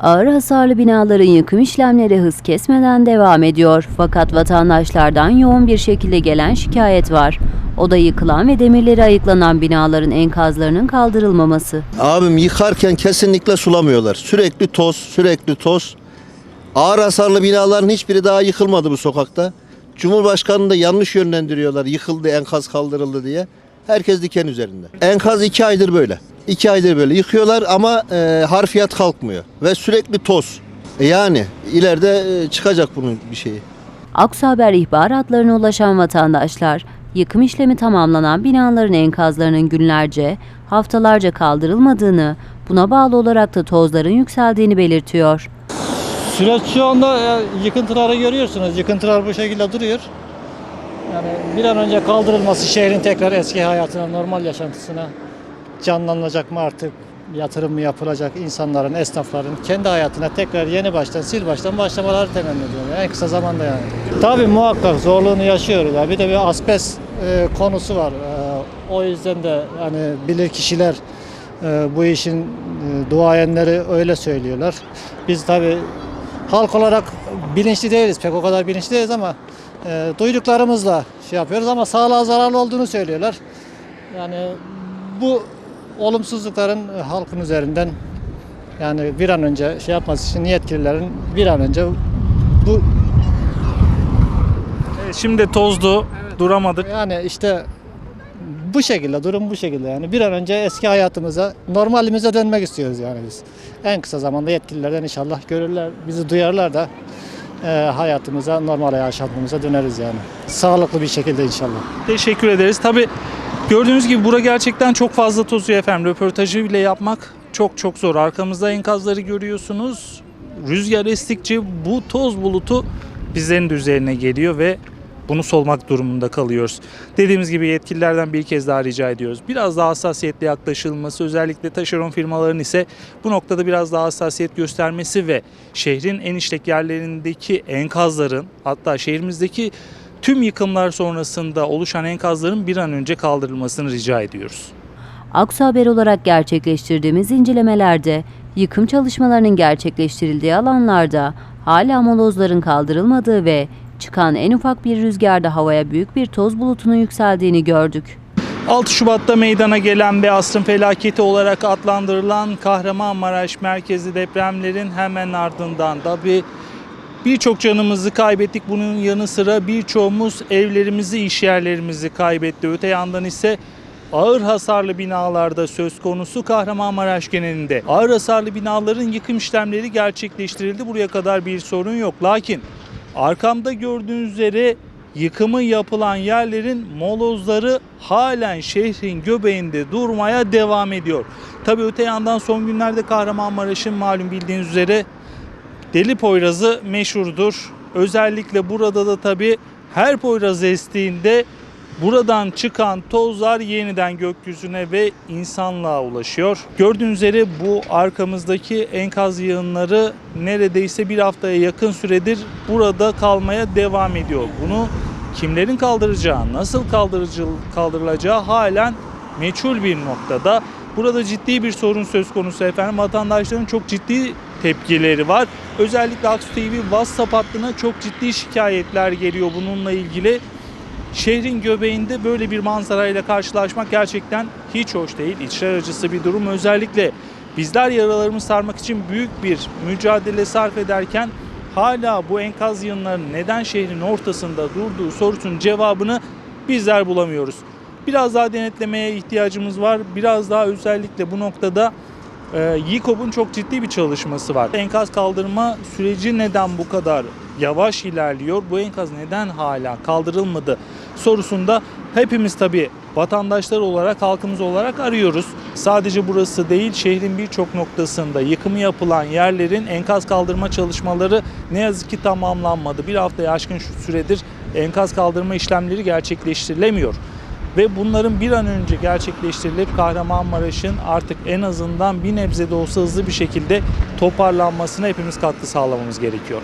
Ağır hasarlı binaların yıkım işlemleri hız kesmeden devam ediyor. Fakat vatandaşlardan yoğun bir şekilde gelen şikayet var. O da yıkılan ve demirleri ayıklanan binaların enkazlarının kaldırılmaması. Abim yıkarken kesinlikle sulamıyorlar. Sürekli toz, sürekli toz. Ağır hasarlı binaların hiçbiri daha yıkılmadı bu sokakta. Cumhurbaşkanını da yanlış yönlendiriyorlar. Yıkıldı, enkaz kaldırıldı diye. Herkes diken üzerinde. Enkaz iki aydır böyle. İki aydır böyle. Yıkıyorlar ama e, harfiyat kalkmıyor. Ve sürekli toz. E yani ileride e, çıkacak bunun bir şeyi. Aksu Haber ihbaratlarına ulaşan vatandaşlar, yıkım işlemi tamamlanan binaların enkazlarının günlerce, haftalarca kaldırılmadığını, buna bağlı olarak da tozların yükseldiğini belirtiyor. Süreç şu anda e, yıkıntıları görüyorsunuz. Yıkıntılar bu şekilde duruyor. Yani bir an önce kaldırılması şehrin tekrar eski hayatına, normal yaşantısına canlanacak mı artık? Yatırım mı yapılacak? insanların, esnafların kendi hayatına tekrar yeni baştan, sil baştan başlamaları temenni ediyorum. En kısa zamanda yani. Tabii muhakkak zorluğunu yaşıyoruz. ya. Bir de bir asbest e, konusu var. E, o yüzden de hani bilir kişiler e, bu işin e, duayenleri öyle söylüyorlar. Biz tabii halk olarak bilinçli değiliz. Pek o kadar bilinçli değiliz ama duyduklarımızla şey yapıyoruz ama sağlığa zararlı olduğunu söylüyorlar. Yani bu olumsuzlukların e, halkın üzerinden yani bir an önce şey yapması için yetkililerin bir an önce bu Şimdi tozdu, duramadık. yani işte bu şekilde durum bu şekilde yani bir an önce eski hayatımıza normalimize dönmek istiyoruz yani biz. En kısa zamanda yetkililerden inşallah görürler bizi duyarlar da e, hayatımıza normal yaşantımıza döneriz yani. Sağlıklı bir şekilde inşallah. Teşekkür ederiz. Tabii gördüğünüz gibi bura gerçekten çok fazla tozuyor efendim. Röportajı bile yapmak çok çok zor. Arkamızda enkazları görüyorsunuz. Rüzgar estikçe bu toz bulutu bizlerin de üzerine geliyor ve bunu solmak durumunda kalıyoruz. Dediğimiz gibi yetkililerden bir kez daha rica ediyoruz. Biraz daha hassasiyetli yaklaşılması, özellikle taşeron firmaların ise bu noktada biraz daha hassasiyet göstermesi ve şehrin en işlek yerlerindeki enkazların hatta şehrimizdeki tüm yıkımlar sonrasında oluşan enkazların bir an önce kaldırılmasını rica ediyoruz. Aksu Haber olarak gerçekleştirdiğimiz incelemelerde yıkım çalışmalarının gerçekleştirildiği alanlarda hala molozların kaldırılmadığı ve çıkan en ufak bir rüzgarda havaya büyük bir toz bulutunun yükseldiğini gördük. 6 Şubat'ta meydana gelen ve asrın felaketi olarak adlandırılan Kahramanmaraş merkezi depremlerin hemen ardından da bir birçok canımızı kaybettik. Bunun yanı sıra birçoğumuz evlerimizi, iş yerlerimizi kaybetti. Öte yandan ise ağır hasarlı binalarda söz konusu Kahramanmaraş genelinde. Ağır hasarlı binaların yıkım işlemleri gerçekleştirildi. Buraya kadar bir sorun yok. Lakin arkamda gördüğünüz üzere yıkımı yapılan yerlerin molozları halen şehrin göbeğinde durmaya devam ediyor. Tabii öte yandan son günlerde Kahramanmaraş'ın malum bildiğiniz üzere Deli Poyrazı meşhurdur. Özellikle burada da tabii her Poyraz estiğinde buradan çıkan tozlar yeniden gökyüzüne ve insanlığa ulaşıyor. Gördüğünüz üzere bu arkamızdaki enkaz yığınları neredeyse bir haftaya yakın süredir burada kalmaya devam ediyor. Bunu kimlerin kaldıracağı, nasıl kaldırıcı, kaldırılacağı halen meçhul bir noktada. Burada ciddi bir sorun söz konusu efendim. Vatandaşların çok ciddi tepkileri var. Özellikle Aksu TV WhatsApp hattına çok ciddi şikayetler geliyor bununla ilgili. Şehrin göbeğinde böyle bir manzarayla karşılaşmak gerçekten hiç hoş değil. İçler acısı bir durum. Özellikle bizler yaralarımızı sarmak için büyük bir mücadele sarf ederken hala bu enkaz yığınlarının neden şehrin ortasında durduğu sorusunun cevabını bizler bulamıyoruz. Biraz daha denetlemeye ihtiyacımız var. Biraz daha özellikle bu noktada e, YİKOB'un çok ciddi bir çalışması var. Enkaz kaldırma süreci neden bu kadar yavaş ilerliyor? Bu enkaz neden hala kaldırılmadı sorusunda hepimiz tabii vatandaşlar olarak, halkımız olarak arıyoruz. Sadece burası değil, şehrin birçok noktasında yıkımı yapılan yerlerin enkaz kaldırma çalışmaları ne yazık ki tamamlanmadı. Bir haftaya aşkın süredir enkaz kaldırma işlemleri gerçekleştirilemiyor ve bunların bir an önce gerçekleştirilip Kahramanmaraş'ın artık en azından bir nebze de olsa hızlı bir şekilde toparlanmasına hepimiz katkı sağlamamız gerekiyor.